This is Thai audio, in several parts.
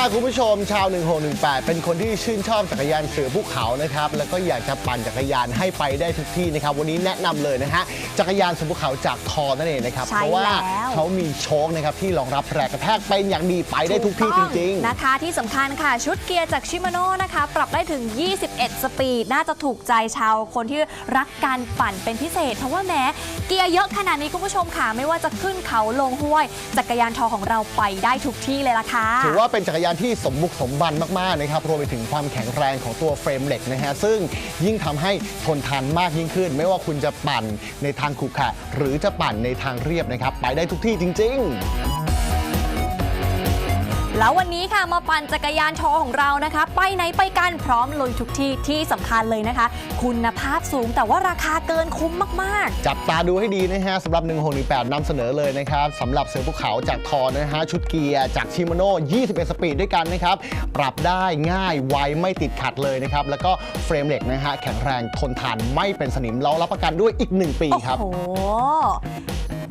าคุณผู้ชมชาว 1618 เป็นคนที่ชื่นชอบจักรยานเสือภูเขานะครับ แล้วก็อยากจะปั่นจักรยานให้ไปได้ทุกที่นะครับ วันนี้แนะนำเลยนะฮะ จักรยานเสือภูเขาจากทอนั่นเองนะครับใช่เพราะว่าแล้วเขามีโชคนะครับที่รองรับแรงกระแทกเป็นอย่างดีไปได้ทุกที่จริง ๆ นะคะ ที่สำคัญค่ะ ชุดเกียร์จากชิมาโน่นะคะ ปรับได้ถึง 21 สปีด น่าจะถูกใจชาวคนที่รักการปั่นเป็นพิเศษ เพราะว่าแม้เกียร์เยอะขนาดนี้คุณผู้ชมค่ะ ไม่ว่าจะขึ้นเขาลงห้วย จักรยานทอของเราไปได้ทุกที่เลยล่ะค่ะๆถือว่าเป็นจักรยานที่สมบุกสมบันมากๆนะครับรวมไปถึงความแข็งแรงของตัวเฟรมเหล็กนะฮะซึ่งยิ่งทำให้ทนทานมากยิ่งขึ้น ไม่ว่าคุณจะปั่นในทางขรุขระหรือจะปั่นในทางเรียบนะครับ ไปได้ทุกที่จริง ๆ แล้ววันนี้ค่ะมาปั่นจักรยานโชว์ของเรานะคะ ไปไหนไปกันพร้อมลุยทุกที่ที่สำคัญเลยนะคะ คุณภาพสูงแต่ว่าราคาเกินคุ้มมากจับตาดูให้ดีนะฮะสำหรับ 1618นำเสนอเลยนะครับสำหรับเสือภูเขาจากทอนะฮะชุดเกียร์จากชิโมโน่21 สปีดด้วยกันนะครับ ปรับได้ง่ายไวไม่ติดขัดเลยนะครับ แล้วก็เฟรมเหล็กนะฮะแข็งแรงทนทานไม่เป็นสนิมเรารับประกันด้วยอีก 1 ปีๆโอ้ครับโห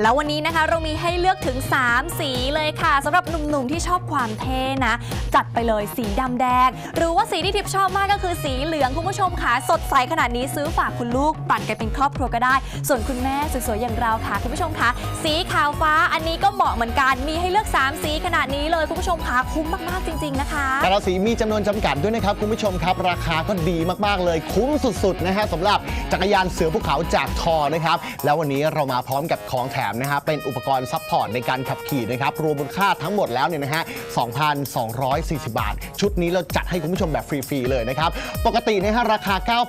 แล้ววันนี้นะคะเรามีให้เลือกถึง 3 สีเลยค่ะสำหรับหนุ่มๆที่ชอบความเท่นะ จัดไปเลยสีดำแดง หรือว่าสีที่ทิพย์ชอบมากก็คือสีเหลืองคุณผู้ชมค่ะสดใสขนาดนี้ซื้อฝากคุณลูกปั่นกันเป็นครอบครัวก็ได้ ส่วนคุณแม่สวยๆอย่างเราค่ะคุณผู้ชมค่ะสีขาวฟ้าอันนี้ก็เหมาะเหมือนกันมีให้เลือก 3 สีขนาดนี้เลยคุณผู้ชมค่ะคุ้มมากๆจริง ๆ นะคะ แต่ละสีมีจำนวนจำกัดด้วยนะครับคุณผู้ชมครับ ราคาก็ดีมากๆเลยคุ้มสุดๆนะฮะสำหรับจักรยานเสือภูเขาจากทอนะครับแล้ววันนี้เรามาพร้อมกับของแถมนะฮะเป็นอุปกรณ์ซัพพอร์ตในการขับขี่นะครับรวมมูลค่าทั้งหมดแล้วเนี่ยนะฮะ 2,240 บาท ชุดนี้เราจัดให้คุณผู้ชมแบบฟรีๆเลยนะครับ ปกตินะฮะราคา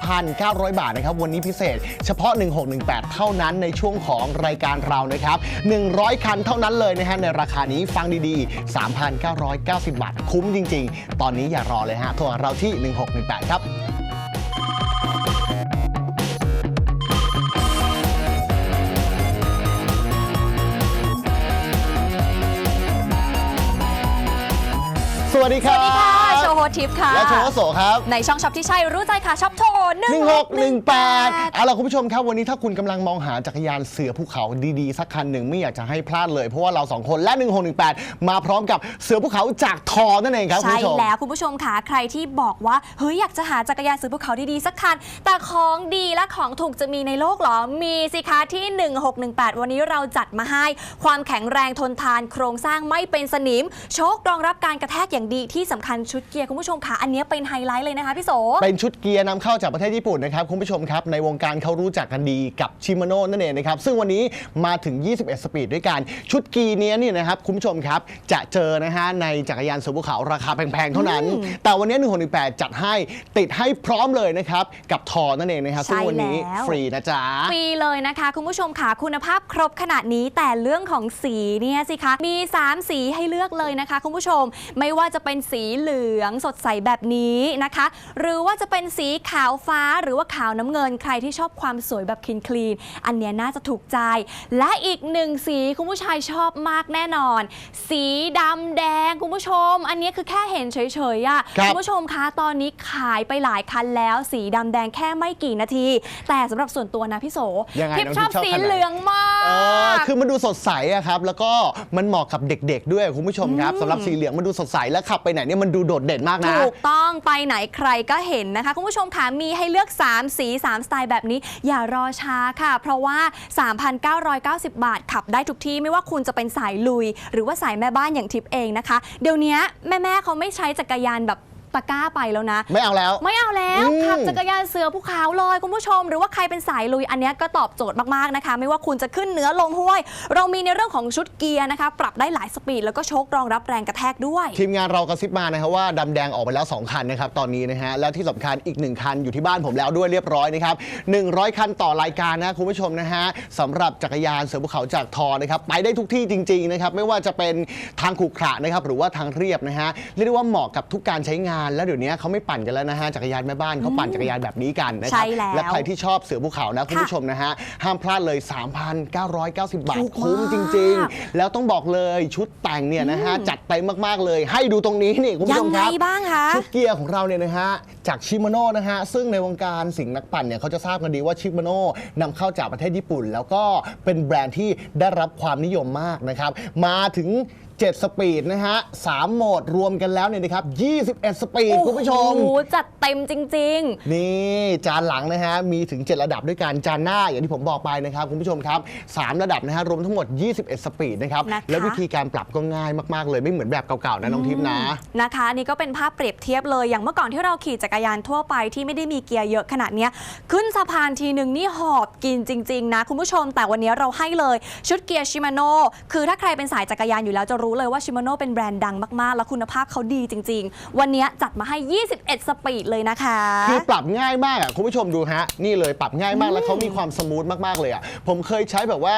9,900 บาทนะครับ วันนี้พิเศษ เฉพาะ 1618 เท่านั้นในช่วงของรายการเรานะครับ 100 คันเท่านั้นเลยนะฮะในราคานี้ฟังดีๆ 3,990 บาท คุ้มจริง ๆ ตอนนี้อย่ารอเลยฮะโทรเราที่ 1618 ครับ สวัสดีครับ สดีค่ะโชว์โฮทิปค่ะและโชว์โสครับ ในช่องช็อปที่ใช่รู้ใจค่ะช็อปโชว์1618เอาล่ะคุณผู้ชมครับวันนี้ถ้าคุณกำลังมองหาจักรยานเสือภูเขาดีๆ สักคันหนึ่งไม่อยากจะให้พลาดเลย เพราะว่าเราสองคนและ 1618 มาพร้อมกับเสือภูเขาจากทอนั่นเองครับคุณใช่ผู้ชม แล้วคุณผู้ชมค่ะใครที่บอกว่าเฮ้ยอยากจะหาจักรยานซื้อภูเขาดีๆสักคัน แต่ของดีและของถูกจะมีในโลกเหรอ มีสิคะที่ 1618 วันนี้เราจัดมาให้ ความแข็งแรงทนทานโครงสร้างไม่เป็นสนิม โชครองรับการกระแทกอย่างดีที่สำคัญชุดเกียร์คุณผู้ชมค่ะ อันนี้เป็นไฮไลท์เลยนะคะพี่โส เป็นชุดเกียร์นำเข้าจากประเทศญี่ปุ่นนะครับคุณผู้ชมครับในวงการเขารู้จักกันดีกับชิมาโน่นั่นเองนะครับซึ่งวันนี้มาถึง 21 สปีดด้วยกัน ชุดกีเนี้ยเนี่ยนะครับคุณผู้ชมครับจะเจอนะฮะในจักรยานเสือภูเขาราคาแพงๆเท่านั้น แต่วันนี้ 1618 จัดให้ติดให้พร้อมเลยนะครับกับทอนั่นเองนะครับซึ่งวันนี้ใช่แล้วฟรีนะจ๊ะฟรีเลยนะคะ คุณผู้ชมค่ะคุณภาพครบขนาดนี้แต่เรื่องของสีเนี่ยสิคะมี 3 สีให้เลือกเลยนะคะ คุณผู้ชมไม่ว่าจะเป็นสีเหลืองสดใสแบบนี้นะคะ หรือว่าจะเป็นสีขาวฟ้าหรือว่าขาวน้ำเงินใครที่ชอบความสวยแบบคลีนคลีนๆอันเนี้ยน่าจะถูกใจ และอีกหนึ่งสีคุณผู้ชายชอบมากแน่นอน สีดำแดงคุณผู้ชม อันเนี้ยคือแค่เห็นเฉยๆอะครับณผู้ชมคะตอนนี้ขายไปหลายคันแล้ว สีดำแดงแค่ไม่กี่นาที แต่สำหรับส่วนตัวนะพี่โสยังไงทิพน้องชอบทิพย์ชอบสีคันไหนเหลืองมาเออกคือมันดูสดใสอะครับ แล้วก็มันเหมาะกับเด็กๆ ด้วยคุณผู้ชมครับสำหรับสีเหลืองมันดูสดใสและขับไปไหนเนี่ยมันดูโดดเด่นมากนะ ถูกต้องไปไหนใครก็เห็นนะคะ คุณผู้ชมค่ะมีให้เลือก 3 สี 3 สไตล์แบบนี้ อย่ารอช้าค่ะ เพราะว่า 3,990 บาท ขับได้ทุกที่ไม่ว่าคุณจะเป็นสายลุย หรือว่าสายแม่บ้านอย่างทิพย์เองนะคะ เดี๋ยวนี้แม่ๆเขาไม่ใช้จักรยานแบบ ตะกร้าไปแล้วนะ ไม่เอาแล้ว ไม่เอาแล้วอืม ขับจักรยานเสือภูเขาเลยคุณผู้ชม หรือว่าใครเป็นสายลุยอันเนี้ยก็ตอบโจทย์มากๆนะคะ ไม่ว่าคุณจะขึ้นเหนือลงห้วย เรามีในเรื่องของชุดเกียร์นะคะ ปรับได้หลายสปีดแล้วก็โชครองรับแรงกระแทกด้วย ทีมงานเรากระซิบมานะครับว่าดำแดงออกไปแล้ว 2 คันนะครับตอนนี้นะฮะและที่สำคัญอีก 1 คันอยู่ที่บ้านผมแล้วด้วยเรียบร้อยนะครับ100 คันต่อรายการนะคุณผู้ชมนะฮะสำหรับจักรยานเสือภูเขาจากทอนะครับไปได้ทุกที่จริงๆนะครับไม่ว่าจะเป็นทางขรุขระนะครับหรือว่าทางเรียบนะฮะเรียกได้ว่าเหมาะกับทุกการใช้งานแล้วเดี๋ยวนี้เขาไม่ปั่นกันแล้วนะฮะจักรยานแม่บ้านเขาปั่นจักรยานแบบนี้กันนะครัใช่แล้ว และใครที่ชอบเสือภูเขานะคุณผู้ชมนะฮะห้ามพลาดเลย 3,990 บาทถูกมากคุ้มจริง ๆ แล้วต้องบอกเลยชุดแต่งเนี่ยนะฮะจัดเต็มมากๆเลย ให้ดูตรงนี้นี่คุณผู้ยัชงมไงครับ บ้างคะ ชุดเกียร์ของเราเนี่ยนะฮะจากชิมาโน่นะฮะซึ่งในวงการสิ่งนักปั่นเนี่ยเขาจะทราบกันดีว่าชิมาโน่นำเข้าจากประเทศญี่ปุ่น แล้วก็เป็นแบรนด์ที่ได้รับความนิยมมากนะครับ มาถึง 7 สปีดนะฮะ3โหมดรวมกันแล้วเนี่ยนะครับ21 สปีดคุณผู้ชม โอ้โหจัดเต็มจริง นี่จานหลังนะฮะมีถึง 7 ระดับด้วยกันจานหน้าอย่างที่ผมบอกไปนะครับคุณผู้ชมครับ 3 ระดับนะฮะรวมทั้งหมด 21 สปีดนะครับนะคะ แล้ววิธีการปรับก็ง่ายมาก ๆ เลยไม่เหมือนแบบเก่าๆนะน้องทิพย์นะ ๆนะคะนี่ก็เป็นภาพเปรียบเทียบเลย อย่างเมื่อก่อนที่เราขี่จักรยานทั่วไปที่ไม่ได้มีเกียร์เยอะขนาดเนี้ยขึ้นสะพานทีหนึ่งนี่หอบกินจริง ๆ นะ คุณผู้ชมแต่วันนี้เราให้เลยชุดเกียร์ชิมาโน่คือถ้าใครเป็นสายจักรยานอยู่แล้วจะรู้เลยว่าชิมาโน่เป็นแบรนด์ดังมากๆ แล้วคุณภาพเขาดีจริง ๆ วันนี้จัดมาให้ 21 สปีดเลยนะคะ คือปรับง่ายมากอะคุณผู้ชมดูฮะ นี่เลยปรับง่ายมากแล้วเขามีความสมูทมากๆเลยอะผมเคยใช้แบบว่า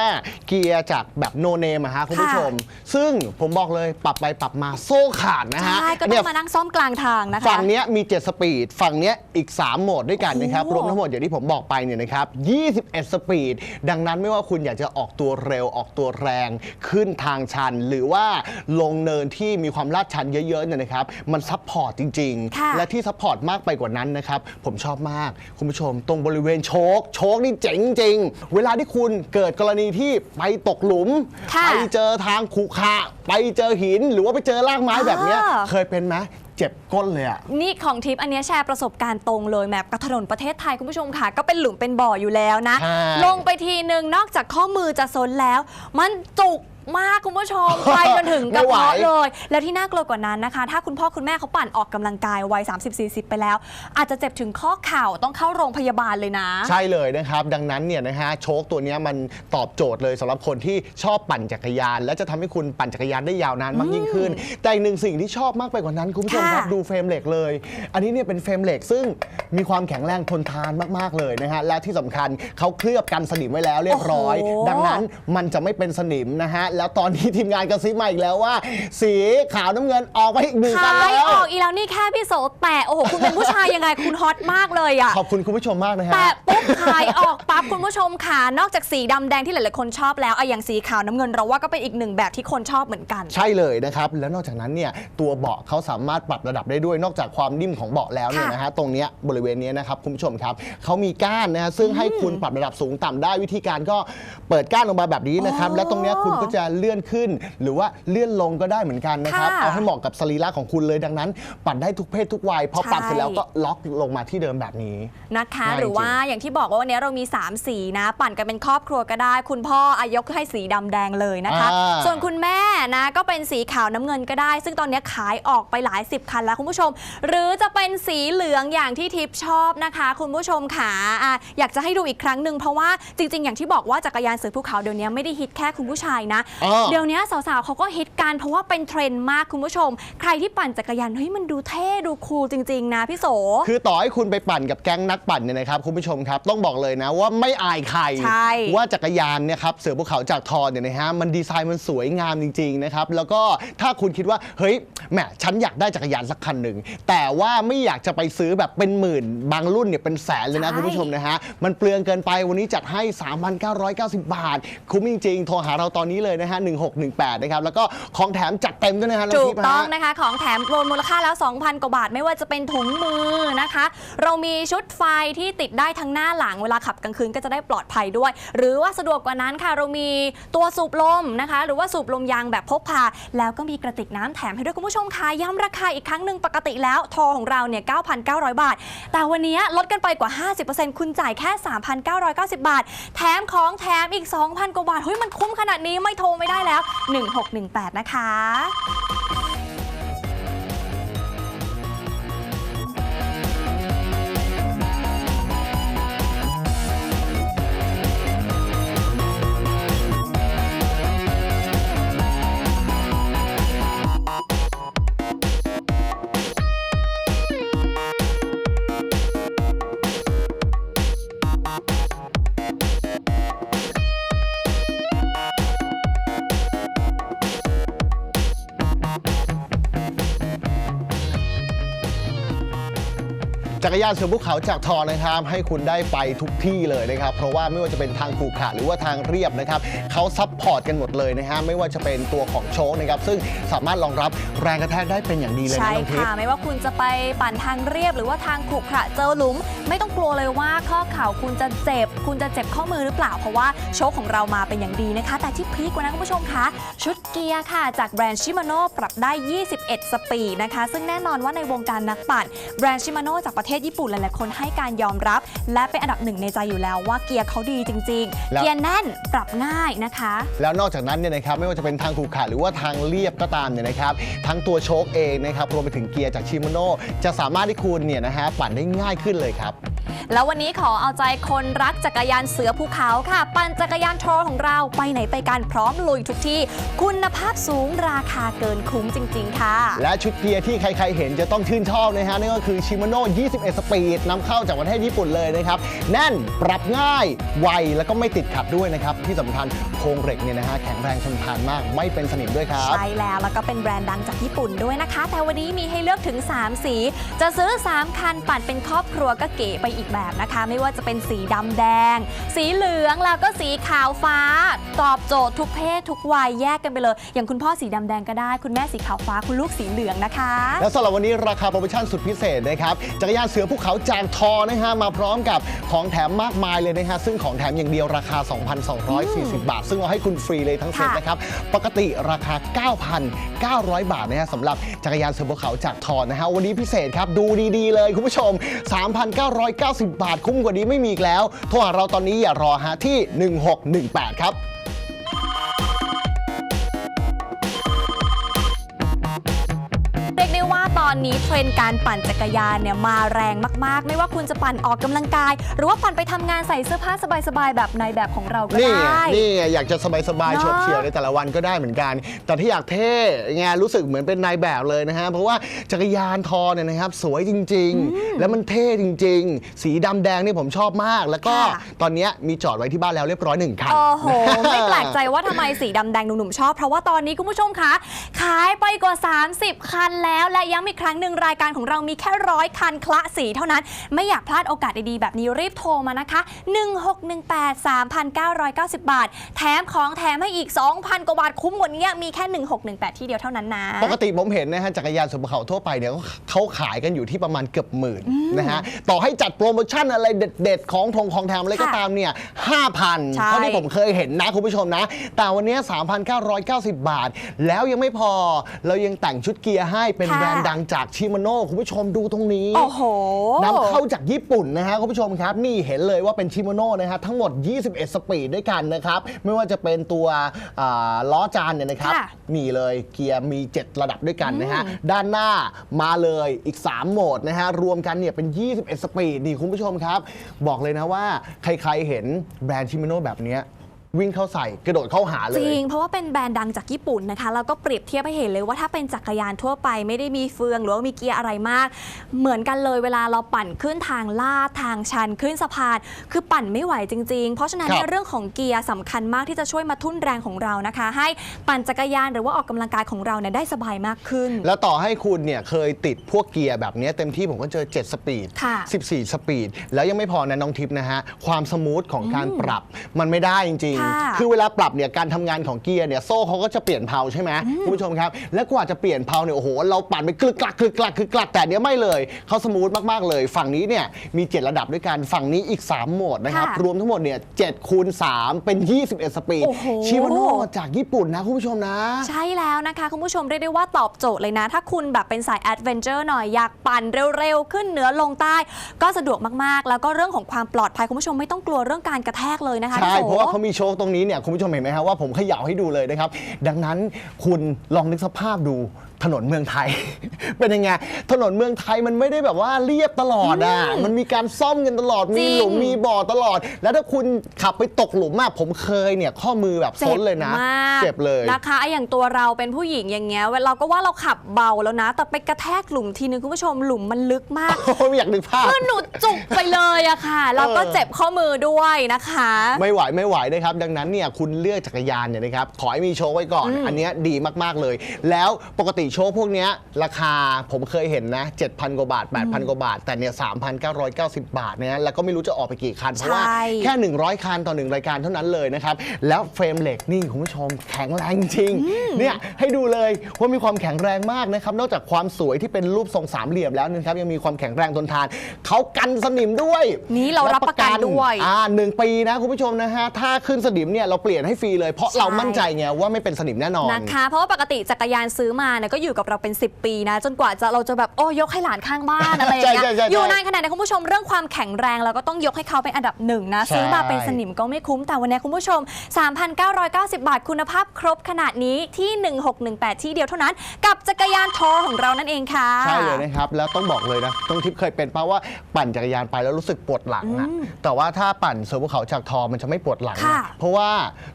เกียร์จากแบบโนเนมอะฮะคุณผู้ชม ซึ่งผมบอกเลยปรับไปปรับมาโซ่ขาดนะฮะใช่ก็ต้เนี่อยงมานั่งซ่อมกลางทางนะคะฝั่งเนี้ยมี 7 สปีด ฝั่งเนี้ยอีก 3 โหมดด้วยกันนะครับโอ้รวมทั้งหมดอย่างที่ผมบอกไปเนี่ยนะครับ 21 สปีด ดังนั้นไม่ว่าคุณอยากจะออกตัวเร็วออกตัวแรง ขึ้นทางชัน หรือว่าลงเนินที่มีความลาดชันเยอะๆเนี่ยนะครับมันซับพอร์ตจริงค่ะๆและที่ซัพพอร์ตมากไปกว่านั้นนะครับผมชอบมาก คุณผู้ชม ตรงบริเวณโชคโชคนี่เจ๋งจริง เวลาที่คุณเกิดกรณีที่ไปตกหลุมค่ะไปเจอทางขรุขระไปเจอหินหรือว่าไปเจอรากไม้แบบเนี้ยอ่าเคยเป็นไหมเจ็บก้นเลยอะนี่ของทิปอันเนี้ยแชร์ประสบการณ์ตรงเลยแมปกับถนนประเทศไทยคุณผู้ชมค่ะ ก็เป็นหลุมเป็นบ่ออยู่แล้วนะใช่ลงไปทีนึงนอกจากข้อมือจะซนแล้ว มันจุก มากคุณผู้ชม ไปจนถึงกระไม่ไหวเพาะเลย แล้วที่น่ากลัวกว่านั้นนะคะ ถ้าคุณพ่อคุณแม่เขาปั่นออกกำลังกายวัย 30-40 ไปแล้ว อาจจะเจ็บถึงข้อเข่าต้องเข้าโรงพยาบาลเลยนะ ใช่เลยนะครับ ดังนั้นเนี่ยนะฮะโชคตัวเนี้ยมันตอบโจทย์เลยสำหรับคนที่ชอบปั่นจักรยาน และจะทำให้คุณปั่นจักรยานได้ยาวนานมากยิ่งขึ้น แต่อีกหนึ่งสิ่งที่ชอบมากไปกว่านั้นคุณผู้ชมครับค่ะดูเฟรมเหล็กเลย อันนี้เนี่ยเป็นเฟรมเหล็กซึ่งมีความแข็งแรงทนทานมากๆเลยนะฮะและที่สำคัญเขาเคลือบกันสนิมไว้แล้วเรียบร้อยโอ้โหดังนั้นมันจะไม่เป็นสนิมนะฮะแล้วตอนนี้ทีมงานกระซิบมาอีกแล้วว่า สีขาวน้ำเงินออกไปอีกหนึ่งกันขายแล้วออกอีแล้วนี่แค่พี่โสแต่โอ้โหคุณเป็นผู้ชายยังไงคุณฮอตมากเลยอะขอบคุณคุณผู้ชมมากนะฮะแต่ปุ๊บขายออกปั๊บคุณผู้ชมค่ะนอกจากสีดำแดงที่หลายๆคนชอบแล้วอะอย่างสีขาวน้ำเงินเราว่าก็เป็นอีกหนึ่งแบบที่คนชอบเหมือนกัน ใช่เลยนะครับแล้วนอกจากนั้นเนี่ยตัวเบาะเขาสามารถปรับระดับได้ด้วยนอกจากความนิ่มของเบาะแล้วเนี่ยค่ะนะฮะตรงเนี้ยบริเวณเนี้ยนะครับคุณผู้ชมครับเขามีก้านนะฮะซึ่งให้คุณปรับระดับสูงต่ำได้วิธีการก็เปิดก้านลงมาแบบนี้นะครับอ๋อแล้วตรงเนี้ยคุณก็จะเลื่อนขึ้น หรือว่าเลื่อนลงก็ได้เหมือนกันนะครับ ค่ะเอาให้เหมาะกับสรีระของคุณเลยดังนั้น ปั่นได้ทุกเพศทุกวัยพอปรับใช่ เสร็จแล้วก็ล็อกลงมาที่เดิมแบบนี้ นะคะง่ายหรือว่าอย่างที่บอกว่าวันนี้เรามี 3 สีนะ ปั่นกันเป็นครอบครัวก็ได้ คุณพ่ออายกให้สีดำแดงเลยนะคะ อ่าส่วนคุณแม่นะก็เป็นสีขาวน้ำเงินก็ได้ ซึ่งตอนนี้ขายออกไปหลายสิบคันแล้วคุณผู้ชม หรือจะเป็นสีเหลืองอย่างที่ทิพย์ชอบนะคะ คุณผู้ชมค่ะอะอยากจะให้ดูอีกครั้งหนึ่งเพราะว่าจริง ๆ อย่างที่บอกว่าจักรยานเสือภูเขาเดี๋ยวนี้ไม่ได้ฮิตแค่คุณผู้ชายนะอ๋อเดี๋ยวนี้สาวๆเขาก็ฮิตกันเพราะว่าเป็นเทรนด์มากคุณผู้ชม ใครที่ปั่นจักรยานเฮ้ยมันดูเท่ดูคูลจริง ๆ นะพี่โส คือต่อให้คุณไปปั่นกับแก๊งนักปั่นเนี่ยนะครับคุณผู้ชมครับต้องบอกเลยนะว่าไม่อายใคร ใช่ ว่าจักรยานเนี่ยครับเสือภูเขาจากทอเนี่ยนะฮะมันดีไซน์มันสวยงามจริงๆนะครับแล้วก็ถ้าคุณคิดว่าเฮ้ยแหมฉันอยากได้จักรยานสักคันหนึ่งแต่ว่าไม่อยากจะไปซื้อแบบเป็นหมื่น บางรุ่นเนี่ยเป็นแสนเลยนะใช่ คุณผู้ชมนะฮะมันเปลืองเกินไปวันนี้จัดให้ 3,990 บาท คุ้มจริงๆโทรหาเราตอนนี้เลยนะฮะ 1618 นะครับ แล้วก็ของแถมจัดเต็มด้วยนะฮะน้องถูทิกพย์ต้องฮะ นะคะ ของแถมรวมมูลค่าแล้ว 2,000 กว่าบาทไม่ว่าจะเป็นถุงมือนะคะ เรามีชุดไฟที่ติดได้ทั้งหน้าหลังเวลาขับกลางคืนก็จะได้ปลอดภัยด้วย หรือว่าสะดวกกว่านั้นค่ะ เรามีตัวสูบลมนะคะ หรือว่าสูบลมยางแบบพกพา แล้วก็มีกระติกน้ำแถมให้ด้วยคุณผู้ชมค่ะย้ำราคาอีกครั้งหนึ่งปกติแล้วทอของเราเนี่ย 9,900 บาท แต่วันนี้ลดกันไปกว่า 50%คุณจ่ายแค่ 3,990 บาท แถมของแถมอีก 2,000 กว่าบาทเฮ้ยมันคุ้มขนาดนี้ไม่โทรไม่ได้แล้ว 1618 นะคะ จักรยานเสือภูเขาจากทอนะครับ ให้คุณได้ไปทุกที่เลยนะครับ เพราะว่าไม่ว่าจะเป็นทางขรุขระหรือว่าทางเรียบนะครับเขาซับพอร์ตกันหมดเลยนะฮะไม่ว่าจะเป็นตัวของโชคนะครับ ซึ่งสามารถรองรับแรงกระแทกได้เป็นอย่างดีเลยนะใช่น้องทิพค่ะย์ ไม่ว่าคุณจะไปปั่นทางเรียบหรือว่าทางขรุขระเจอหลุม ไม่ต้องกลัวเลยว่าข้อเข่าคุณจะเจ็บ คุณจะเจ็บข้อมือหรือเปล่า เพราะว่าโชคของเรามาเป็นอย่างดีนะคะ แต่ที่พีคกว่านั้นคุณผู้ชมคะชุดเกียร์ค่ะ จากแบรนด์ชิมาโน่ปรับได้ 21 สปีดนะคะ ซึ่งแน่นอนว่าในวงการนักปั่นแบรนด์ชิมาโน่จากประเทศญี่ปุ่นหลายๆคนให้การยอมรับ และเป็นอันดับหนึ่งในใจอยู่แล้วว่าเกียร์เขาดีจริงๆแล้วเกียร์แน่นปรับง่ายนะคะ แล้วนอกจากนั้นเนี่ยนะครับไม่ว่าจะเป็นทางขรุขระหรือว่าทางเรียบก็ตามเนี่ยนะครับทั้งตัวโชคเองนะครับรวมไปถึงเกียร์จากชิมโนจะสามารถที่คุณเนี่ยนะฮะปั่นได้ง่ายขึ้นเลยครับ แล้ววันนี้ขอเอาใจคนรักจักรยานเสือภูเขาค่ะ ปั่นจักรยานโทรของเราไปไหนไปกันพร้อมลุยทุกที่ คุณภาพสูงราคาเกินคุ้มจริง ๆ ค่ะ และชุดเกียร์ที่ใครๆเห็นจะต้องชื่นชอบนะฮะนั่นก็คือชิมโน21 สปีดนำเข้าจากประเทศญี่ปุ่นเลยนะครับแน่นปรับง่ายไวแล้วก็ไม่ติดขัดด้วยนะครับที่สำคัญโครงเหล็กเนี่ยนะฮะแข็งแรงทนทานมากไม่เป็นสนิมด้วยครับใช่แล้วแล้วก็เป็นแบรนด์ดังจากญี่ปุ่นด้วยนะคะ แต่วันนี้มีให้เลือกถึง 3 สี จะซื้อ 3 คันปั่นเป็นครอบครัวก็เก๋ไปอีกแบบนะคะ ไม่ว่าจะเป็นสีดำแดง สีเหลืองแล้วก็สีขาวฟ้า ตอบโจทย์ทุกเพศทุกวัยแยกกันไปเลย อย่างคุณพ่อสีดำแดงก็ได้ คุณแม่สีขาวฟ้าคุณลูกสีเหลืองนะคะ แล้วสำหรับวันนี้ราคาโปรโมชั่นสุดพิเศษนะครับจักรยานเสือภูเขาจากทอนะฮะมาพร้อมกับของแถมมากมายเลยนะฮะซึ่งของแถมอย่างเดียวราคา 2,240 บาท ซึ่งเราให้คุณฟรีเลยทั้งเซ็ตค่ะนะครับปกติราคา 9,900 บาทนะฮะสำหรับจักรยานเสือภูเขาจากทอนะฮะวันนี้พิเศษครับดูดีๆเลยคุณผู้ชม 3,990บาทคุ้มกว่านี้ไม่มีอีกแล้ว โทรหาเราตอนนี้อย่ารอฮะที่ 1618 ครับ ตอนนี้เทรนด์การปั่นจักรยานเนี่ยมาแรงมาก ๆ ไม่ว่าคุณจะปั่นออกกำลังกาย หรือว่าปั่นไปทำงานใส่เสื้อผ้าสบาย ๆ แบบในแบบของเราก็นี่ได้ไงนี่ไงอยากจะสบายๆเนอะ โฉบเฉี่ยวในแต่ละวันก็ได้เหมือนกัน แต่ที่อยากเท่ไงรู้สึกเหมือนเป็นนายแบบเลยนะฮะเพราะว่าจักรยานทอเนี่ยนะครับสวยจริง ๆ แล้วมันเท่จริง ๆ สีดำแดงนี่ผมชอบมาก แล้วก็ค่ะตอนเนี้ยมีจอดไว้ที่บ้านแล้วเรียบร้อยหนึ่งคัน โอ้โห ไม่แปลกใจว่าทำไมสีดำแดงหนุ่มๆชอบ เพราะว่าตอนนี้คุณผู้ชมคะ ขายไปกว่า 30 คันแล้วและย้ำอีกครั้งหนึ่งรายการของเรามีแค่ร้อยคันคละสีเท่านั้น ไม่อยากพลาดโอกาสดีๆ แบบนี้รีบโทรมานะคะ 1618 3,990 บาท แถมของแถมให้อีก 2,000 กว่าบาทคุ้มกว่านี้มีแค่ 1618 ที่เดียวเท่านั้นนะ ปกติผมเห็นนะฮะจักรยานสุภูเขาทั่วไปเนี่ยเขาเขาขายกันอยู่ที่ประมาณเกือบหมื่นนะฮะต่อให้จัดโปรโมชั่นอะไรเด็ด ๆ ของทงของแถมอะไรก็ค่ะตามเนี่ยห้าพันใช่เท่าที่ผมเคยเห็นนะคุณผู้ชมนะ แต่วันนี้ 3,990 บาท แล้วยังไม่พอเรายังแต่งชุดเกียร์ให้เป็นค่ะแบรนด์ดังจากชิมโน่คุณผู้ชมดูตรงนี้โอ้โหนำเข้าจากญี่ปุ่นนะฮะคุณผู้ชมครับนี่เห็นเลยว่าเป็นชิโมโน่นะฮะทั้งหมด 21 สปีดด้วยกันนะครับ ไม่ว่าจะเป็นตัวอ่าล้อจานเนี่ยนะครับค่ะนี่เลยเกียร์มี 7 ระดับด้วยกันนะฮะด้านหน้ามาเลยอีก 3 โหมดนะฮะรวมกันเนี่ยเป็น 21 สปีดนี่คุณผู้ชมครับ บอกเลยนะว่าใครๆเห็นแบรนด์ชิโมโน่แบบเนี้ย วิ่งเข้าใส่กระโดดเข้าหาเลจยริง เพราะว่าเป็นแบรนด์ดังจากญี่ปุ่นนะคะ แล้วก็เปรียบเทียบให้เห็นเลยว่าถ้าเป็นจักรยานทั่วไปไม่ได้มีเฟืองหรือว่ามีเกียร์อะไรมาก เหมือนกันเลยเวลาเราปั่นขึ้นทางลาดทางชันขึ้นสะพานคือปั่นไม่ไหวจริง ๆ เพราะฉะนั้นครับ ในเรื่องของเกียร์สำคัญมากที่จะช่วยมาทุ่นแรงของเรานะคะ ให้ปั่นจักรยานหรือว่าออกกำลังกายของเราเนี่ยได้สบายมากขึ้น แล้วต่อให้คุณเนี่ยเคยติดพวกเกียร์แบบเนี้ยเต็มที่ผมก็เจอ 7 สปีด ค่ะ14 สปีด แล้วยังไม่พอนะน้องทิพย์นะฮะ ความสมูทของการปรับมันไม่ได้จริงค่ะๆคือเวลาปรับเนี่ยการทำงานของเกียร์เนี่ยโซ่เขาก็จะเปลี่ยนเพลาใช่ไหมคุณผู้ชมครับ และกว่าจะเปลี่ยนเพลาเนี่ยโอ้โหเราปั่นไปกลึกกลักกลึกกลักกลึกกลักแต่อันเนี้ยไม่เลยเขาสมูทมากๆเลย ฝั่งนี้เนี่ยมี 7 ระดับด้วยกันฝั่งนี้อีก 3 โหมดนะครับค่ะรวมทั้งหมดเนี่ย7คูณ3เป็น 21 สปีดโอ้โหชิวาโน่จากญี่ปุ่นนะคุณผู้ชมนะ ใช่แล้วนะคะคุณผู้ชมเรียกได้ว่าตอบโจทย์เลยนะ ถ้าคุณแบบเป็นสายแอดเวนเจอร์หน่อยอยากปั่นเร็วๆ ขึ้นเหนือลงใต้ ก็สะดวกมากๆ แล้วก็เรื่องของความปลอดภัยคุณผู้ชมไม่ต้องกลัวเรื่องการกระแทกเลยนะคะใช่พี่โสเพราะว่าเขามีโชว์ตรงนี้เนี่ยคุณผู้ชมเห็นไหมครับว่าผมเขย่าให้ดูเลยนะครับ ดังนั้นคุณลองนึกสภาพดู ถนนเมืองไทย เป็นยังไง ถนนเมืองไทยมันไม่ได้แบบว่าเรียบตลอดอะมันมีการซ่อมกันตลอดจริมีงหลุมมีบ่อตลอด แล้วถ้าคุณขับไปตกหลุมอะผมเคยเนี่ยข้อมือแบบเจ็ซ้บนเลยนะมากเจ็บเลยนะคะไอ้อย่างตัวเราเป็นผู้หญิงอย่างเงี้ยเวลาเราก็ว่าเราขับเบาแล้วนะ แต่ไปกระแทกหลุมทีนึงคุณผู้ชมหลุมมันลึกมากไม่อยากนึกภาพคือหนูจุกไปเลยอะค่ะแล้วก็เออเจ็บข้อมือด้วยนะคะ ไม่ไหวไม่ไหวนะครับดังนั้นเนี่ยคุณเลือกจักรยานเนี่ยนะครับขอให้มีโชว์ไว้ก่อน อันเนี้ยดีมากๆเลย แล้วปกติโชคพวกเนี้ยราคาผมเคยเห็นนะ 7,000 กว่าบาท 8,000 กว่าบาท แต่เนี่ย3,990 บาทเนี่ยแล้วก็ไม่รู้จะออกไปกี่คัน เพราะว่าใช่แค่ 100 คันต่อ 1 รายการเท่านั้นเลยนะครับ แล้วเฟรมเหล็กนี่คุณผู้ชมแข็งแรงจริงเนี่ยให้ดูเลยว่ามีความแข็งแรงมากนะครับนอกจากความสวยที่เป็นรูปทรงสามเหลี่ยมแล้วนะครับยังมีความแข็งแรงทนทานเขากันสนิมด้วยนี่เรารับประกันด้วยอ่าหนึ่งปีนะคุณผู้ชมนะฮะถ้าขึ้นสนิมเนี่ยเราเปลี่ยนให้ฟรีเลย เพราะใช่เรามั่นใจไงว่าไม่เป็นสนิมแน่นอนนะคะเพราะว่าปกติจักรยานซื้อมาเนี่ยก็อยู่กับเราเป็น 10 ปีนะ จนกว่าจะเราจะแบบโอ้ยกให้หลานข้างบ้านอะไรอย่างเงี้ใช่ใช่ใช่ยอยู่นานขนาดไหนคุณผู้ชมเรื่องความแข็งแรงเราก็ต้องยกให้เขาเป็นอันดับหนึ่งนะใช่ซื้อมาเป็นสนิมก็ไม่คุ้มแต่วันนี้คุณผู้ชม 3,990 บาทคุณภาพครบขนาดนี้ที่ 1618 ที่เดียวเท่านั้น กับจักรยานทอของเรานั่นเองค่ะใช่เลยนะครับแล้วต้องบอกเลยนะต้องทิพย์เคยเป็นเพราะว่าปั่นจักรยานไปแล้วรู้สึกปวดหลังอะแต่ว่าถ้าปั่นเสือภูเขาจากทอมันจะไม่ปวดหลังค่ะเพราะว่า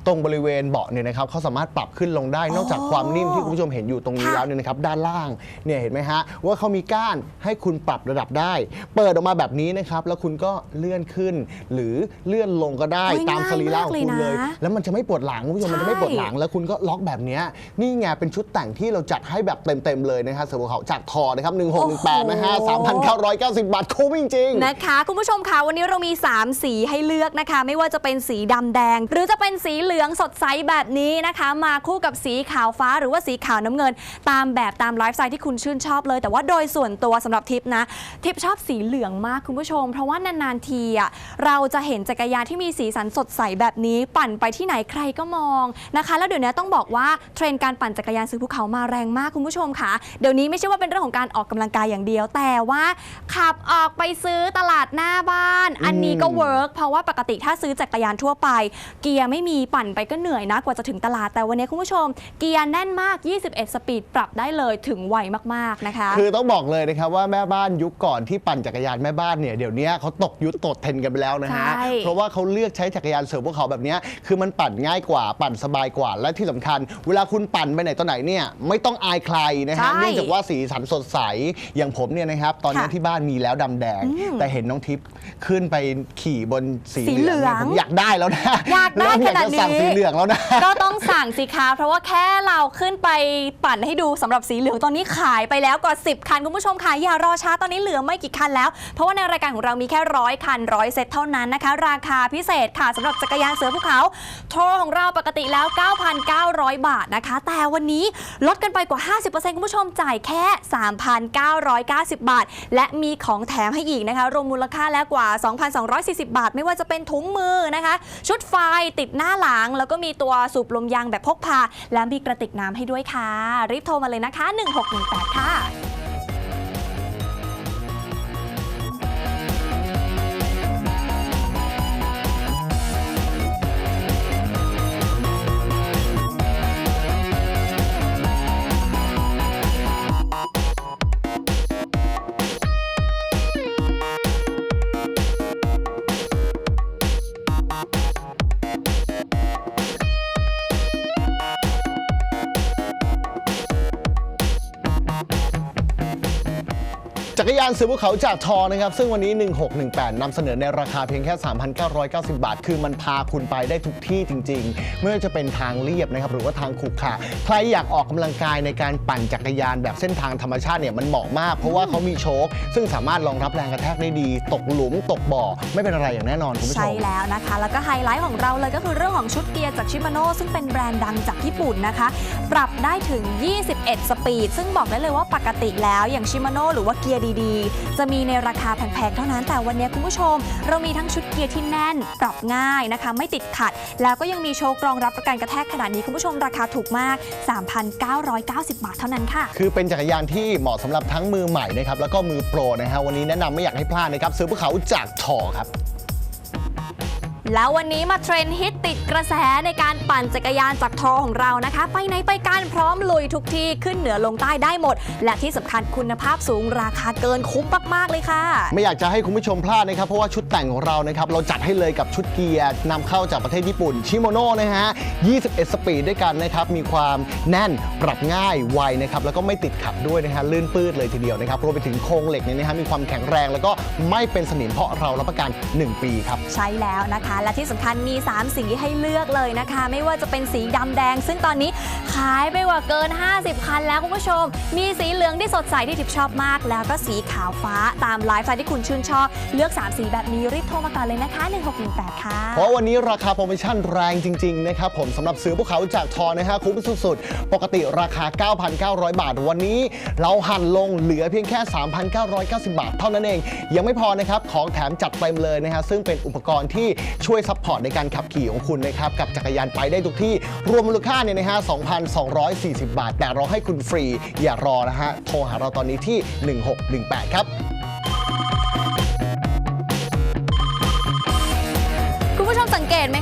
ตรงบริเวณเบาะเนี่ยนะครับเขาสามารถปรับขึ้นลงได้นอกจากความนิ่มที่คุณผู้ชมเห็นอยู่ตรงนี้ค่ะแล้วเนี่ยนะครับด้านล่างเนี่ยเห็นไหมฮะว่าเขามีก้านให้คุณปรับระดับได้ เปิดออกมาแบบนี้นะครับแล้วคุณก็เลื่อนขึ้น หรือเลื่อนลงก็ได้โอ้ยตามสรีระของคุณง่ายมากเลเลยยนะแล้วมันจะไม่ปวดหลังคุณผู้ชมมันจะไม่ปวดหลังแล้วคุณก็ล็อกแบบเนี้ยนี่ไงเป็นชุดแต่งที่เราจัดให้แบบเต็มๆเลยนะครับเสือภูเขาจากทอนะครับ1618นะฮะ3,990 บาทคุ้มจริงๆนะคะคุณผู้ชมคะวันนี้เรามี 3 สีให้เลือกนะคะ ไม่ว่าจะเป็นสีดำแดง หรือจะเป็นสีเหลืองสดใสแบบนี้นะคะ มาคู่กับสีขาวฟ้าหรือว่าสีขาวน้ำเงิน ตามแบบตามไลฟ์สไตล์ที่คุณชื่นชอบเลย แต่ว่าโดยส่วนตัวสำหรับทิปนะ ทิปชอบสีเหลืองมากคุณผู้ชม เพราะว่านานๆทีอะเราจะเห็นจักรยานที่มีสีสันสดใสแบบนี้ปั่นไปที่ไหนใครก็มองนะคะ แล้วเดี๋ยวนี้ต้องบอกว่าเทรนด์การปั่นจักรยานซื้อภูเขามาแรงมากคุณผู้ชมค่ะ เดี๋ยวนี้ไม่ใช่ว่าเป็นเรื่องของการออกกำลังกายอย่างเดียว แต่ว่าขับออกไปซื้อตลาดหน้าบ้าน อันนี้ก็เวิร์กเพราะว่าปกติถ้าซื้อจักรยานทั่วไป เกียร์ไม่มีปั่นไปก็เหนื่อยนะกว่าจะถึงตลาดแต่วันนี้คุณผู้ชม เกียร์แน่นมาก 21 สปีดปรับได้เลยถึงไวมากๆนะคะ คือต้องบอกเลยนะครับว่าแม่บ้านยุคก่อนที่ปั่นจักรยานแม่บ้านเนี่ยเดี๋ยวนี้เขาตกยุคตดเทรนกันไปแล้วนะฮะใช่ เพราะว่าเขาเลือกใช้จักรยานเสริมพวกเขาแบบเนี้ยคือมันปั่นง่ายกว่าปั่นสบายกว่าและที่สำคัญ เวลาคุณปั่นไปไหนต่อไหนเนี่ยไม่ต้องอายใครนะใช่ฮะเนื่องจากว่าสีสันสดใสอย่างผมเนี่ยนะครับตอนนี้ค่ะที่บ้านมีแล้วดำแดง แต่เห็นน้องทิพย์ขึ้นไปขี่บนสีสีเหลืองเหลืองเนี่ยผมอยากได้แล้วนะอยากได้เริ่มอยากขนาดจะนี้ สั่งสีเหลืองแล้วนะ ก็ต้องสั่งสิคะเพราะว่าแค่เราขึ้นไปปั่นให้ดูสำหรับสีเหลืองตอนนี้ขายไปแล้วกว่า 10 คันคุณผู้ชมค่ะอย่ารอช้าตอนนี้เหลือไม่กี่คันแล้ว เพราะว่าในรายการของเรามีแค่ร้อยคันร้อยเซตเท่านั้นนะคะ ราคาพิเศษค่ะสำหรับจักรยานเสือภูเขาโทรของเราปกติแล้ว 9,900 บาทนะคะ แต่วันนี้ลดกันไปกว่า 50%คุณผู้ชมจ่ายแค่ 3,990 บาท และมีของแถมให้อีกนะคะ รวมมูลค่าแล้วกว่า 2,240 บาท ไม่ว่าจะเป็นถุงมือนะคะ ชุดไฟติดหน้าหลัง แล้วก็มีตัวสูบลมยางแบบพกพา และมีกระติกน้ำให้ด้วยค่ะรีบโทรมาาเลยนะคะ 1618 ค่ะ จักรยานเสือภูเขาจากทอนะครับ ซึ่งวันนี้ 1618นำเสนอในราคาเพียงแค่ 3,990 บาท คือมันพาคุณไปได้ทุกที่จริง ๆ ไม่ว่าจะเป็นทางเรียบนะครับ หรือว่าทางขรุขระใครอยากออกกำลังกายในการปั่นจักรยานแบบเส้นทางธรรมชาติเนี่ยมันเหมาะมาก เพราะว่าเขามีโชคซึ่งสามารถรองรับแรงกระแทกได้ดี ตกหลุมตกบ่อ ไม่เป็นอะไรอย่างแน่นอนคุณผู้ชมใช่แล้วนะคะ แล้วก็ไฮไลท์ของเราเลยก็คือเรื่องของชุดเกียร์จากชิมาโน่ซึ่งเป็นแบรนด์ดังจากญี่ปุ่นนะคะ ปรับได้ถึง 21 สปีด ซึ่งบอกได้เลยว่าปกติแล้วอย่างชิมาโน่หรือว่าเกียร์ดีๆ จะมีในราคาแพงๆ เท่านั้น แต่วันนี้คุณผู้ชม เรามีทั้งชุดเกียร์ที่แน่น ปรับง่ายนะคะ ไม่ติดขัด แล้วก็ยังมีโชว์กรองรับประกันกระแทกขนาดนี้คุณผู้ชมราคาถูกมาก 3,990 บาทเท่านั้นค่ะ คือเป็นจักรยานที่เหมาะสำหรับทั้งมือใหม่นะครับแล้วก็มือโปรนะฮะวันนี้แนะนำไม่อยากให้พลาดนะครับซื้อภูเขาจากถอครับ แล้ววันนี้มาเทรนด์ฮิตติดกระแสในการปั่นจักรยานจากทอของเรานะคะ ไปไหนไปกันพร้อมลุยทุกที่ขึ้นเหนือลงใต้ได้หมด และที่สำคัญคุณภาพสูงราคาเกินคุ้มมากๆเลยค่ะ ไม่อยากจะให้คุณผู้ชมพลาดนะครับ เพราะว่าชุดแต่งของเรานะครับเราจัดให้เลยกับชุดเกียร์นำเข้าจากประเทศญี่ปุ่นชิโมโน่นะฮะ 21 สปีดด้วยกันนะครับมีความแน่นปรับง่ายไวนะครับแล้วก็ไม่ติดขัดด้วยนะฮะลื่นปื้ดเลยทีเดียวนะครับรวมไปถึงโครงเหล็กเนี่ยนะฮะมีความแข็งแรง แล้วก็ไม่เป็นสนิมเพราะเรารับประกัน 1 ปีครับใช่แล้วนะคะและที่สำคัญมี 3 สีให้เลือกเลยนะคะ ไม่ว่าจะเป็นสีดำแดง ซึ่งตอนนี้ขายไปกว่าเกิน 50 คันแล้วคุณผู้ชม มีสีเหลืองที่สดใสที่ทิพย์ชอบมาก แล้วก็สีขาวฟ้าตามไลฟ์สไตล์ที่คุณชื่นชอบ เลือก 3 สีแบบนี้รีบโทรมาก่อนเลยนะคะ 1618 ค่ะ เพราะวันนี้ราคาโปรโมชั่นแรงจริง ๆ นะครับผมสำหรับซื้อพวกเขาจากทอนะฮะคุ้มสุดๆ ปกติราคา 9,900 บาท วันนี้ เราหั่นลงเหลือเพียงแค่ 3,990 บาท เท่านั้นเอง ยังไม่พอนะครับของแถมจัดเต็มเลยนะฮะซึ่งเป็นอุปกรณ์ที่ช่วยซัพพอร์ตในการขับขี่ของคุณนะครับกับจักรยานไปได้ทุกที่รวมมูลค่าเนี่ยนะฮะ 2,240 บาท แต่เราให้คุณฟรี อย่ารอนะฮะ โทรหาเราตอนนี้ที่ 1618 ครับ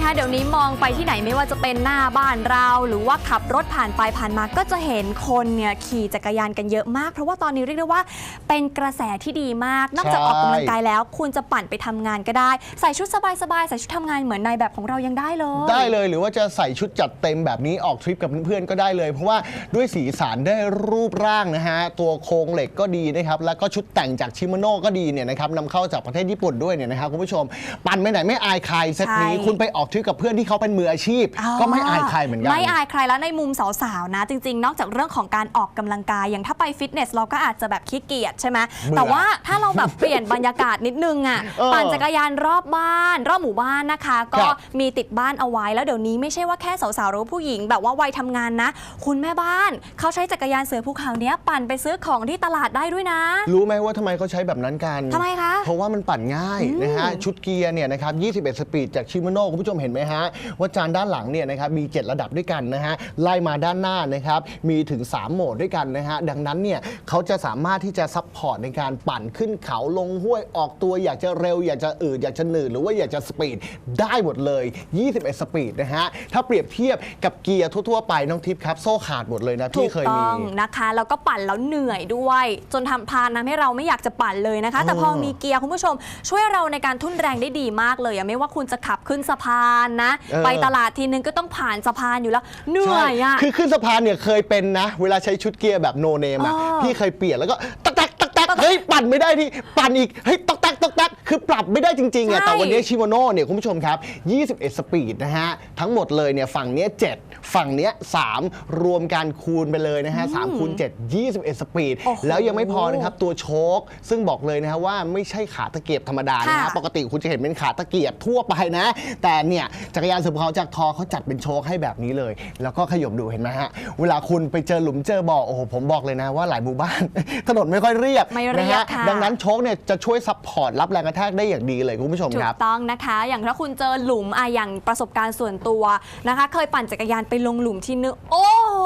มสังเกตไหมคะเดี๋ยวนี้มองไปที่ไหนไม่ว่าจะเป็นหน้าบ้านเรา หรือว่าขับรถผ่านไปผ่านมาก็จะเห็นคนเนี่ยขี่จักรยานกันเยอะมาก เพราะว่าตอนนี้เรียกได้ว่าเป็นกระแสที่ดีมาก นอกจากใช่ออกกำลังกายแล้ว คุณจะปั่นไปทำงานก็ได้ ใส่ชุดสบายๆใส่ชุดทำงานเหมือนในแบบของเรายังได้เลย ได้เลยหรือว่าจะใส่ชุดจัดเต็มแบบนี้ออกทริปกับเพื่อนๆก็ได้เลย เพราะว่าด้วยสีสันได้รูปร่างนะฮะ ตัวโครงเหล็กก็ดีนะครับ แล้วก็ชุดแต่งจากชิโมโน่ก็ดีเนี่ยนะครับนำเข้าจากประเทศญี่ปุ่นด้วยเนี่ยนะครับคุณผู้ชม ปั่นไปไหนไม่อายใครเซตนี้ใช่ คุณไปออกทริปกับเพื่อนที่เขาเป็นมืออาชีพ ก็ไม่อายใครเหมือนกัน ไม่อายใครแล้วในมุมสาวๆนะ จริง ๆ นอกจากเรื่องของการออกกำลังกาย อย่างถ้าไปฟิตเนสเราก็อาจจะแบบขี้เกียจใช่ไหมแต่ว่าถ้าเราแบบเปลี่ยนบรรยากาศนิดนึงอะปั่นจักรยานรอบบ้าน รอบหมู่บ้านนะคะ ก็มีติดบ้านเอาไว้แล้วเดี๋ยวนี้ไม่ใช่ว่าแค่สาวๆหรือว่าผู้หญิง แบบว่าวัยทำงานนะ คุณแม่บ้านเขาใช้จักรยานเสือภูเขาเนี้ยปั่นไปซื้อของที่ตลาดได้ด้วยนะ รู้ไหมว่าทำไมเขาใช้แบบนั้นกันทำไมคะเพราะว่ามันปั่นง่ายนะฮะชุดเกียร์เนี่ยนะครับ21 สปีดจากชิมโน่คุณผู้ชมเห็นไหมฮะว่าจานด้านหลังเนี่ยนะครับมี 7 ระดับด้วยกันนะฮะไล่มาด้านหน้านะครับมีถึง 3 โหมดด้วยกันนะฮะดังนั้นเนี่ยเขาจะสามารถที่จะซัพพอร์ตในการปั่นขึ้นเขาลงห้วยออกตัวอยากจะเร็ว อยากจะอืดอยากจะหนืดหรือว่าอยากจะสปีดได้หมดเลย 21 สปีดนะฮะถ้าเปรียบเทียบกับเกียร์ทั่วๆไปน้องทิพย์ครับโซ่ขาดหมดเลยนะถูพี่กเคยต้มีองนะคะแล้วก็ปั่นแล้วเหนื่อยด้วย จนทำพานทำให้เราไม่อยากจะปั่นเลยนะคะ แต่พอมีเกียร์คุณผู้ชม ช่วยเราในการทุ่นแรงได้ดีมากเลยอะไม่ว่าคุณจะขับขึ้นสะพานนะ เออ ไปตลาดทีนึงก็ต้องผ่านสะพานอยู่แล้ว เหนื่อยอะใช่คือขึ้นสะพานเนี่ยเคยเป็นนะ เวลาใช้ชุดเกียร์แบบโนเนมอะ อ๋อพี่เคยเปลี่ยนแล้วก็ตักตักตักตักเฮ้ย ปั่นไม่ได้ที่ ปั่นอีก เฮ้ยตัก ตักตักตักคือปรับไม่ได้จริงๆอะใช่แต่วันนี้ชิโมโน่เนี่ยคุณผู้ชมครับ 21 สปีดนะฮะ ทั้งหมดเลยเนี่ยฝั่งเนี้ย7ฝั่งเนี้ย3รวมกันคูณไปเลยนะฮะ3คูณ7 21 สปีดโอ้โหแล้วยังไม่พอนะครับ ตัวโชค ซึ่งบอกเลยนะฮะว่าไม่ใช่ขาตะเกียบธรรมดานะฮะค่ะปกติคุณจะเห็นเป็นขาตะเกียบทั่วไปนะ แต่เนี่ยจักรยานสืบเขาจากทอเขาจัดเป็นโชคให้แบบนี้เลย แล้วก็ขยบดูเห็นไหมฮะเวลาคุณไปเจอหลุมเจอบ่อโอ้โหผมบอกเลยนะว่าหลายหมู่บ้านถนนไม่ค่อยเรียบไม่เรียบนะฮะค่ะดังนั้นโชคเนี่ยจะช่วยซัพพอร์ตรับแรงกระแทกได้อย่างดีเลยคุณผู้ชมถูคกรับต้องนะคะ อย่างถ้าคุณเจอหลุมอะอย่างประสบการณ์ส่วนตัวนะคะ เคยปั่นจักรยานไปลงหลุมที่นึงโอ้โห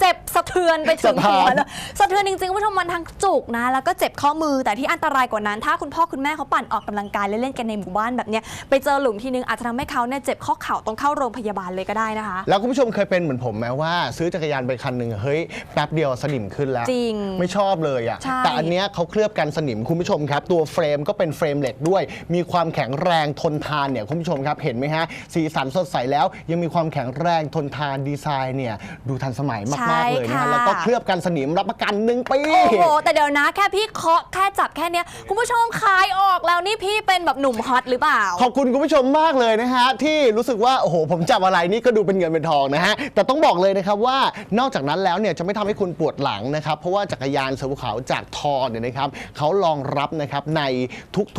เจ็บสะเทือนไปถึงสะท้าหัวนเลยสะเทือนจริงๆคุณผู้ชมมันทั้งจุกนะแล้วก็เจ็บข้อมือแต่ที่อันตรายกว่านั้น ถ้าคุณพ่อคุณแม่เขาปั่นออกกำลังกายเล่นๆกันในหมู่บ้านแบบเนี้ยไปเจอหลุมทีนึงอาจจะทำให้เขาเนี่ยเจ็บข้อเข่าต้องเข้าโรงพยาบาลเลยก็ได้นะคะ แล้วคุณผู้ชมเคยเป็นเหมือนผมไหมว่า ซื้อจักรยานไปคันหนึ่งเฮ้ยแป๊บเดียวสนิมขึ้นแล้วจริงไม่ชอบเลยอะใช่แต่อันเนี้ยเขาเคลือบกันสนิมคุณผู้ชมครับ ตัวเฟรมก็เป็นเฟรมเหล็กด้วย มีความแข็งแรงทนทานเนี่ยคุณผู้ชมครับเห็นไหมฮะสีสันสดใสแล้วยังมีความแข็งแรงทนทานดีไซน์เนี่ยดูทันสมัยมากๆเลยนะใช่ฮะค่ะแล้วก็เคลือบกันสนิมรับประกันหนึ่งปีโอ้โหแต่เดี๋ยวนะแค่พี่เคาะแค่จับแค่เนี้ยคุณผู้ชมคายออกแล้วนี่พี่เป็นแบบหนุ่มฮอตหรือเปล่า ขอบคุณคุณผู้ชมมากเลยนะฮะที่รู้สึกว่าโอ้โหผมจับอะไรนี่ก็ดูเป็นเงินเป็นทองนะฮะแต่ต้องบอกเลยนะครับว่านอกจากนั้นแล้วเนี่ยจะไม่ทำให้คุณปวดหลังนะครับเพราะว่าจักรยานเสือภูเขาจากทอเนี่ยนะครับเขารองรับนะครับใน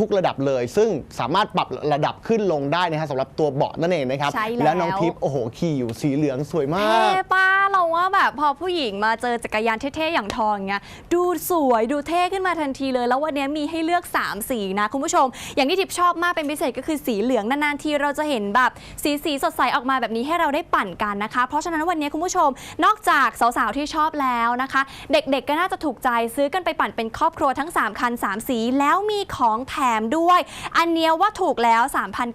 ทุก ๆ ระดับเลย ซึ่งสามารถปรับระดับขึ้นลงได้นะฮะสำหรับตัวเบาะนั่นเองนะครับใช่แล้ว และน้องทิพย์โอ้โหขี่อยู่สีเหลืองสวยมาเท่กป้าเรา ว่าแบบพอผู้หญิงมาเจอจักรยานเท่ๆอย่างทองเงี้ยดูสวยดูเท่ขึ้นมาทันทีเลย แล้ววันนี้มีให้เลือก 3 สีนะคุณผู้ชม อย่างที่ทิพย์ชอบมากเป็นพิเศษก็คือสีเหลืองนานๆทีเราจะเห็นแบบสีสีสดใสออกมาแบบนี้ให้เราได้ปั่นกันนะคะ เพราะฉะนั้นวันนี้คุณผู้ชม นอกจากสาวๆที่ชอบแล้วนะคะ เด็กๆก็น่าจะถูกใจซื้อกันไปปั่นเป็นครอบครัวทั้ง 3 คัน 3 สีแล้วมีของแถมด้วย อันเนี้ยว่าถูกแล้ว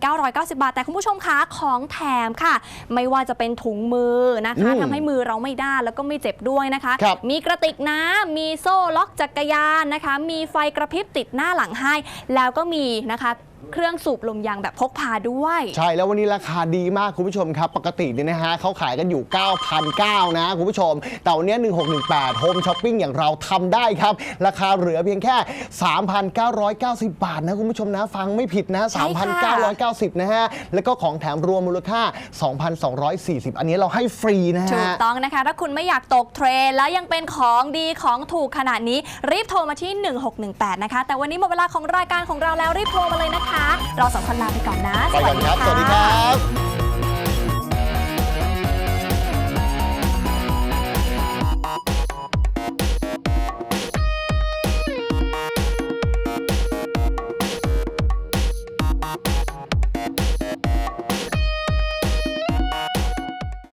3,990 บาท แต่คุณผู้ชมคะของแถมค่ะ ไม่ว่าจะเป็นถุงมือนะคะอืมทำให้มือเราไม่ด้านแล้วก็ไม่เจ็บด้วยนะคะครับมีกระติกน้ำมีโซ่ล็อกจักรยานนะคะ มีไฟกระพริบติดหน้าหลังให้ แล้วก็มีนะคะ เครื่องสูบลมยางแบบพกพาด้วย ใช่แล้ววันนี้ราคาดีมากคุณผู้ชมครับ ปกติเนี่ยนะฮะเขาขายกันอยู่ 9,900 นะ คุณผู้ชม แต่วันนี้ 1618โฮมช้อปปิ้งอย่างเราทำได้ครับ ราคาเหลือเพียงแค่ 3,990 บาทนะคุณผู้ชมนะ ฟังไม่ผิดนะ ใช่ค่ะ 3,990 นะฮะ แล้วก็ของแถมรวมมูลค่า 2,240 อันนี้เราให้ฟรีนะถูกฮะ ต้องนะคะ ถ้าคุณไม่อยากตกเทรนด์แล้วยังเป็นของดีของถูกขนาดนี้ รีบโทรมาที่ 1618 นะคะ แต่วันนี้หมดเวลาของรายการของเราแล้วรีบโทรมาเลยนะคะเราสองคนลาไปก่อนนะไปก่อนครับสวัสดีครับ